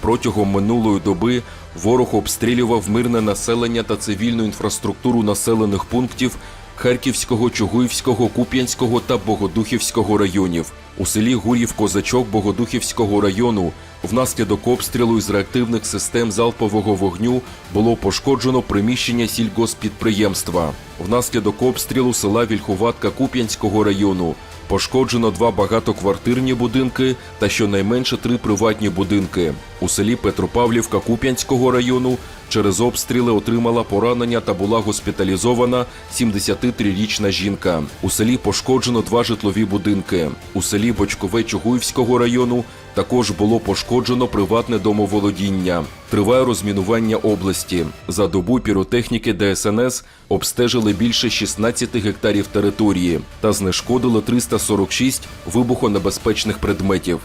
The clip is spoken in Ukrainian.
Протягом минулої доби ворог обстрілював мирне населення та цивільну інфраструктуру населених пунктів Харківського, Чугуївського, Куп'янського та Богодухівського районів. У селі Гурів Козачок Богодухівського району внаслідок обстрілу із реактивних систем залпового вогню було пошкоджено приміщення сільгоспідприємства. Внаслідок обстрілу села Вільхуватка Куп'янського району Пошкоджено два багатоквартирні будинки та щонайменше три приватні будинки. У селі Петропавлівка Куп'янського району через обстріли отримала поранення та була госпіталізована 73-річна жінка. У селі пошкоджено два житлові будинки. У селі Бочкове Чугуївського району також було пошкоджено приватне домоволодіння. Триває розмінування області. За добу піротехніки ДСНС обстежили більше 16 гектарів території та знешкодили 346 вибухонебезпечних предметів.